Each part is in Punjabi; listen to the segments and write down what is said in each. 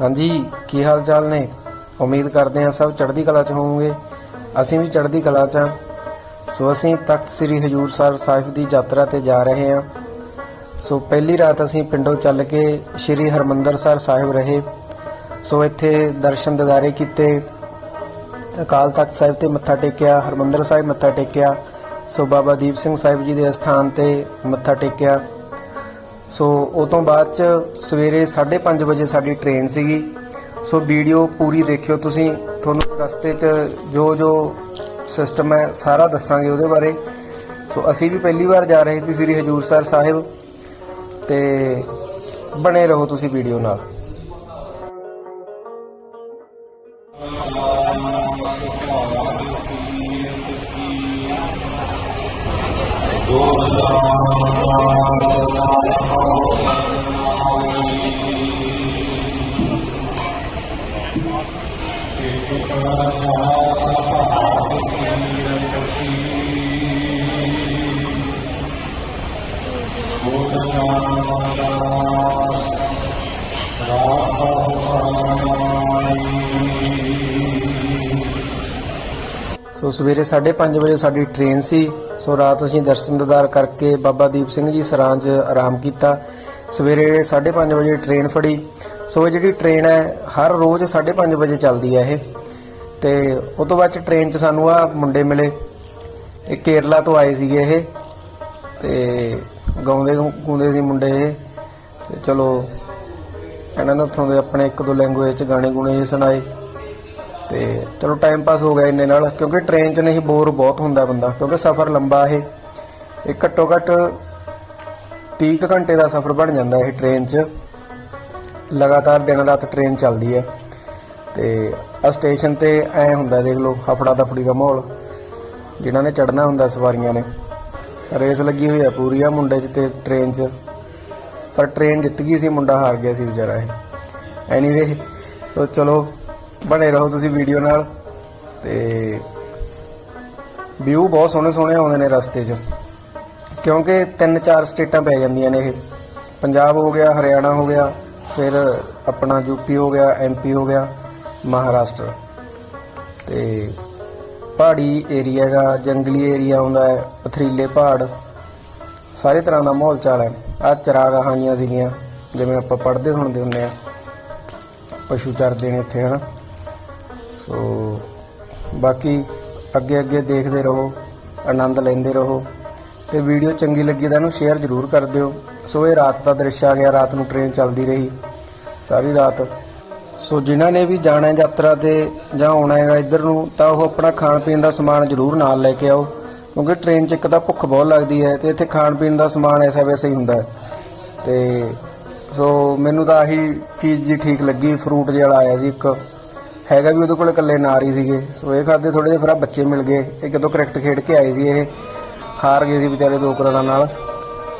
ਹਾਂਜੀ, ਕੀ ਹਾਲ ਚਾਲ ਨੇ? ਉਮੀਦ ਕਰਦੇ ਹਾਂ ਸਭ ਚੜ੍ਹਦੀ ਕਲਾ ਚ ਹੋਵੋਗੇ। ਅਸੀਂ ਵੀ ਚੜ੍ਹਦੀ ਕਲਾ ਚ ਹਾਂ। ਸੋ ਅਸੀਂ ਤਖਤ ਸ੍ਰੀ ਹਜੂਰ ਸਾਹਿਬ ਸਾਹਿਬ ਦੀ ਯਾਤਰਾ ਤੇ ਜਾ ਰਹੇ ਹਾਂ। ਸੋ ਪਹਿਲੀ ਰਾਤ ਅਸੀਂ ਪਿੰਡੋਂ ਚੱਲ ਕੇ ਸ੍ਰੀ ਹਰਮੰਦਰ ਸਾਹਿਬ ਸਾਹਿਬ ਰਹੇ। ਸੋ ਇੱਥੇ ਦਰਸ਼ਨ ਦਿਦਾਰੇ ਕੀਤੇ। ਅਕਾਲ ਤਖਤ ਸਾਹਿਬ ਤੇ ਮੱਥਾ ਟੇਕਿਆ, ਹਰਮੰਦਰ ਸਾਹਿਬ ਮੱਥਾ ਟੇਕਿਆ। ਸੋ ਬਾਬਾ ਦੀਪ ਸਿੰਘ ਸਾਹਿਬ ਜੀ ਦੇ ਅਸਥਾਨ ਤੇ ਮੱਥਾ ਟੇਕਿਆ। ਸੋ ਉਹ ਤੋਂ ਬਾਅਦ ਚ ਸਵੇਰੇ 5:30 ਵਜੇ ਸਾਡੀ ਟ੍ਰੇਨ ਸੀਗੀ। ਸੋ ਵੀਡੀਓ ਪੂਰੀ ਦੇਖਿਓ ਤੁਸੀਂ। ਤੁਹਾਨੂੰ ਰਸਤੇ 'ਚ ਜੋ ਜੋ ਸਿਸਟਮ ਹੈ, ਸਾਰਾ ਦੱਸਾਂਗੇ ਉਹਦੇ ਬਾਰੇ। ਸੋ ਅਸੀਂ ਵੀ ਪਹਿਲੀ ਵਾਰ ਜਾ ਰਹੇ ਸੀ ਸ੍ਰੀ ਹਜੂਰ ਸਾਹਿਬ ਸਾਹਿਬ। ਤੇ ਬਣੇ ਰਹੋ ਤੁਸੀਂ ਵੀਡੀਓ ਨਾਲ। ਸੋ ਸਵੇਰੇ 5:30 ਵਜੇ ਸਾਡੀ ਟ੍ਰੇਨ ਸੀ। ਸੋ ਰਾਤ ਅਸੀਂ ਦਰਸ਼ਨ ਦਿਦਾਰ ਕਰਕੇ ਬਾਬਾ ਦੀਪ ਸਿੰਘ ਜੀ ਸਰਾਂ ਆਰਾਮ ਕੀਤਾ। ਸਵੇਰੇ 5:30 ਵਜੇ ਟ੍ਰੇਨ ਫੜੀ। ਸੋ ਇਹ ਜਿਹੜੀ ਟ੍ਰੇਨ ਹੈ, ਹਰ ਰੋਜ਼ 5:30 ਵਜੇ ਚੱਲਦੀ ਹੈ ਇਹ। ਤੇ ਉਸ ਤੋਂ ਬਾਅਦ 'ਚ ਟ੍ਰੇਨ 'ਚ ਸਾਨੂੰ ਆ ਮੁੰਡੇ ਮਿਲੇ। ਇਹ ਕੇਰਲਾ ਤੋਂ ਆਏ ਸੀਗੇ ਇਹ। ਤੇ ਗਾਉਂਦੇ ਗਾਉਂਦੇ ਸੀ ਮੁੰਡੇ ਇਹ। ਤੇ ਚਲੋ, ਇਹਨਾਂ ਨੇ ਉੱਥੋਂ ਦੇ ਆਪਣੇ ਇੱਕ ਦੋ ਲੈਂਗੁਏਜ 'ਚ ਗਾਣੇ ਗੁਣੇ ਜਿਹੇ ਸੁਣਾਏ। ਤੇ ਚਲੋ ਟਾਈਮ ਪਾਸ ਹੋ ਗਿਆ ਇੰਨੇ ਨਾਲ, ਕਿਉਂਕਿ ਟ੍ਰੇਨ 'ਚ ਨਹੀਂ ਬੋਰ ਬਹੁਤ ਹੁੰਦਾ ਬੰਦਾ, ਕਿਉਂਕਿ ਸਫ਼ਰ ਲੰਬਾ ਇਹ। ਇਹ ਘੱਟੋ ਘੱਟ 30 ਕੁ ਘੰਟੇ ਦਾ ਸਫ਼ਰ ਬਣ ਜਾਂਦਾ ਇਹ ਟ੍ਰੇਨ 'ਚ। ਲਗਾਤਾਰ ਦਿਨ ਰਾਤ ਟ੍ਰੇਨ ਚੱਲਦੀ ਹੈ। ਤੇ ਆ ਸਟੇਸ਼ਨ ਤੇ ਐ ਹੁੰਦਾ, ਦੇਖ ਲਓ ਹਫੜਾ ਦਫੜੀ ਦਾ ਮਾਹੌਲ, ਜਿਨ੍ਹਾਂ ਨੇ ਚੜਨਾ ਹੁੰਦਾ ਸਵਾਰੀਆਂ ਨੇ। ਰੇਸ ਲੱਗੀ ਹੋਈ ਆ ਪੂਰੀ ਆ ਮੁੰਡੇ 'ਚ ਤੇ ਟ੍ਰੇਨ 'ਚ। ਪਰ ਟ੍ਰੇਨ ਜਿੱਤ ਗਈ ਸੀ, ਮੁੰਡਾ ਹਾਰ ਗਿਆ ਸੀ ਵਿਚਾਰਾ ਇਹ। ਐਨੀਵੇ ਸੋ ਚਲੋ ਬਣੇ ਰਹੋ ਤੁਸੀਂ ਵੀਡੀਓ ਨਾਲ। ਤੇ ਵਿਊ ਬਹੁਤ ਸੋਹਣੇ ਸੋਹਣੇ ਆਉਂਦੇ ਨੇ ਰਸਤੇ 'ਚ। ਕਿਉਂਕਿ ਤਿੰਨ ਚਾਰ ਸਟੇਟਾਂ ਪੈ ਜਾਂਦੀਆਂ ਨੇ ਇਹ। ਪੰਜਾਬ ਹੋ ਗਿਆ, ਹਰਿਆਣਾ ਹੋ ਗਿਆ, ਫਿਰ ਆਪਣਾ ਯੂਪੀ ਹੋ ਗਿਆ ਐਮਪੀ ਹੋ ਗਿਆ, ਮਹਾਰਾਸ਼ਟਰ। ਤੇ ਪਹਾੜੀ ਏਰੀਆ ਦਾ ਜੰਗਲੀ ਏਰੀਆ ਹੁੰਦਾ ਹੈ, ਪਥਰੀਲੇ ਪਹਾੜ। ਸਾਰੇ ਤਰ੍ਹਾਂ ਦਾ ਮਾਹੌਲ ਚਾਲ ਹੈ। ਆ ਚਰਾਗਾਹਾਂ ਸੀਗੀਆਂ, ਜਿਵੇਂ ਆਪਾਂ ਪੜ੍ਹਦੇ ਹੁੰਦੇ ਹੁੰਦੇ ਆ। ਪਸ਼ੂ ਚਰਦੇ ਨੇ ਇੱਥੇ, ਹਨਾ। ਸੋ ਬਾਕੀ ਅੱਗੇ ਅੱਗੇ ਦੇਖਦੇ ਰਹੋ, ਆਨੰਦ ਲੈਂਦੇ ਰਹੋ ਤੇ ਵੀਡੀਓ ਚੰਗੀ ਲੱਗੀ ਤਾਂ ਇਹਨੂੰ ਸ਼ੇਅਰ ਜ਼ਰੂਰ ਕਰ ਦਿਓ। ਸੋ ਇਹ ਰਾਤ ਦਾ ਦ੍ਰਿਸ਼ ਆ ਗਿਆ, ਰਾਤ ਨੂੰ ਟ੍ਰੇਨ ਚੱਲਦੀ ਰਹੀ, ਸਾਰੀ ਰਾਤ। ਸੋ ਜਿਨ੍ਹਾਂ ਨੇ ਵੀ ਜਾਣਾ ਯਾਤਰਾ ਤੇ ਜਾਂ ਆਉਣਾ ਹੈਗਾ ਇੱਧਰ ਨੂੰ, ਤਾਂ ਉਹ ਆਪਣਾ ਖਾਣ ਪੀਣ ਦਾ ਸਮਾਨ ਜ਼ਰੂਰ ਨਾਲ ਲੈ ਕੇ ਆਓ, ਕਿਉਂਕਿ ਟ੍ਰੇਨ 'ਚ ਇੱਕ ਤਾਂ ਭੁੱਖ ਬਹੁਤ ਲੱਗਦੀ ਹੈ ਤੇ ਇੱਥੇ ਖਾਣ ਪੀਣ ਦਾ ਸਮਾਨ ਐਸਾ ਵੈਸਾ ਹੀ ਹੁੰਦਾ ਹੈ। ਤੇ ਸੋ ਮੈਨੂੰ ਤਾਂ ਆਹੀ ਚੀਜ਼ ਜੀ ਠੀਕ ਲੱਗੀ ਫਰੂਟ ਜਿਹੜਾ ਆਇਆ ਸੀ ਇੱਕ। ਹੈਗਾ ਵੀ ਉਹਦੇ ਕੋਲ ਇਕੱਲੇ ਨਾਰ ਹੀ ਸੀਗੇ। ਸੋ ਇਹ ਖਾਦੇ ਥੋੜੇ ਜਿਹੇ ਫਿਰ ਆਹ ਬੱਚੇ ਮਿਲ ਗਏ। ਇਹ ਕਿਤੋਂ ਕ੍ਰਿਕਟ ਖੇਡ ਕੇ ਆਏ ਸੀ ਇਹ। ਹਾਰ ਗਏ ਸੀ ਵਿਚਾਰੇ ਦੋ ਕਰੋੜਾਂ ਨਾਲ।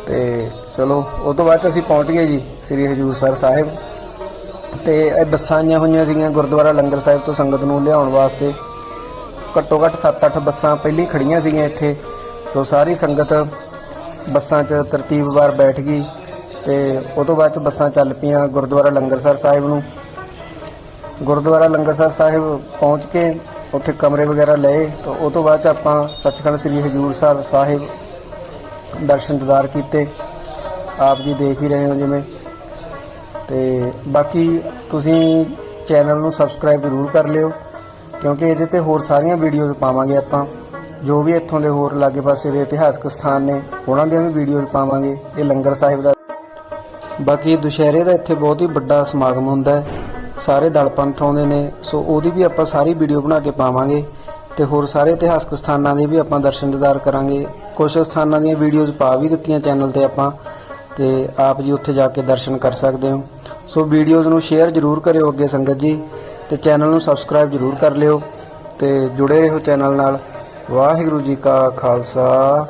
ਤੇ ਚਲੋ ਉਸ ਤੋਂ ਬਾਅਦ 'ਚ ਅਸੀਂ ਪਹੁੰਚ ਗਏ ਜੀ, ਸ੍ਰੀ ਹਜੂਰ ਸਰ ਸਾਹਿਬ। ਤੇ ਇਹ ਬੱਸਾਂ ਆਈਆਂ ਹੋਈਆਂ ਸੀਗੀਆਂ ਗੁਰਦੁਆਰਾ ਲੰਗਰ ਸਾਹਿਬ ਤੋਂ ਸੰਗਤ ਨੂੰ ਲਿਆਉਣ ਵਾਸਤੇ। ਘੱਟੋ ਘੱਟ 7-8 ਬੱਸਾਂ ਪਹਿਲੀ ਹੀ ਖੜੀਆਂ ਸੀਗੀਆਂ ਇੱਥੇ। ਸੋ ਸਾਰੀ ਸੰਗਤ ਬੱਸਾਂ 'ਚ ਤਰਤੀਬਵਾਰ ਬੈਠ ਗਈ। ਤੇ ਉਸ ਤੋਂ ਬਾਅਦ 'ਚ ਬੱਸਾਂ ਚੱਲ ਪਈਆਂ ਗੁਰਦੁਆਰਾ ਲੰਗਰ ਸਰ ਸਾਹਿਬ ਨੂੰ। ਗੁਰਦੁਆਰਾ ਲੰਗਰਸਰ ਸਾਹਿਬ ਪਹੁੰਚ ਕੇ ਉੱਥੇ ਕਮਰੇ ਵਗੈਰਾ ਲਏ ਤਾਂ ਉਹ ਤੋਂ ਬਾਅਦ 'ਚ ਆਪਾਂ ਸੱਚਖੰਡ ਸ੍ਰੀ ਹਜੂਰ ਸਾਹਿਬ ਸਾਹਿਬ ਦਰਸ਼ਨ ਦਿਦਾਰ ਕੀਤੇ। ਆਪ ਜੀ ਦੇਖ ਹੀ ਰਹੇ ਹੋ ਜਿਵੇਂ। ਤੇ ਬਾਕੀ ਤੁਸੀਂ ਚੈਨਲ ਨੂੰ ਸਬਸਕ੍ਰਾਈਬ ਜ਼ਰੂਰ ਕਰ ਲਿਓ, ਕਿਉਂਕਿ ਇਹਦੇ ਤੇ ਹੋਰ ਸਾਰੀਆਂ ਵੀਡੀਓਜ਼ ਪਾਵਾਂਗੇ ਆਪਾਂ। ਜੋ ਵੀ ਇੱਥੋਂ ਦੇ ਹੋਰ ਲਾਗੇ ਪਾਸੇ ਦੇ ਇਤਿਹਾਸਕ ਸਥਾਨ ਨੇ, ਉਹਨਾਂ ਦੀਆਂ ਵੀ ਵੀਡੀਓਜ਼ ਪਾਵਾਂਗੇ। ਇਹ ਲੰਗਰ ਸਾਹਿਬ ਦਾ। ਬਾਕੀ ਦੁਸ਼ਹਿਰੇ ਦਾ ਇੱਥੇ ਬਹੁਤ ਹੀ ਵੱਡਾ ਸਮਾਗਮ ਹੁੰਦਾ ਹੈ। ਸਾਰੇ ਦਲ ਪੰਥ ਆਉਂਦੇ ਨੇ, ਸੋ ਉਹਦੀ ਵੀ ਆਪਾਂ ਸਾਰੀ ਵੀਡੀਓ ਬਣਾ ਕੇ ਪਾਵਾਂਗੇ ਤੇ ਹੋਰ ਸਾਰੇ ਇਤਿਹਾਸਕ ਸਥਾਨਾਂ ਦੇ ਵੀ ਆਪਾਂ ਦਰਸ਼ਨ ਦਿਦਾਰ ਕਰਾਂਗੇ। ਕੁਝ ਸਥਾਨਾਂ ਦੀਆਂ ਵੀਡੀਓਜ਼ ਪਾ ਵੀ ਦਿੱਤੀਆਂ ਚੈਨਲ ਤੇ ਆਪਾਂ ਤੇ ਆਪ ਜੀ ਉੱਥੇ ਜਾ ਕੇ ਦਰਸ਼ਨ ਕਰ ਸਕਦੇ ਹੋ। ਸੋ ਵੀਡੀਓਜ਼ ਨੂੰ ਸ਼ੇਅਰ ਜ਼ਰੂਰ ਕਰਿਓ ਅੱਗੇ ਸੰਗਤ ਜੀ ਤੇ ਚੈਨਲ ਨੂੰ ਸਬਸਕ੍ਰਾਈਬ ਜ਼ਰੂਰ ਕਰ ਲਿਓ ਤੇ ਜੁੜੇ ਰਹੋ ਚੈਨਲ ਨਾਲ। ਵਾਹਿਗੁਰੂ ਜੀ ਕਾ ਖਾਲਸਾ।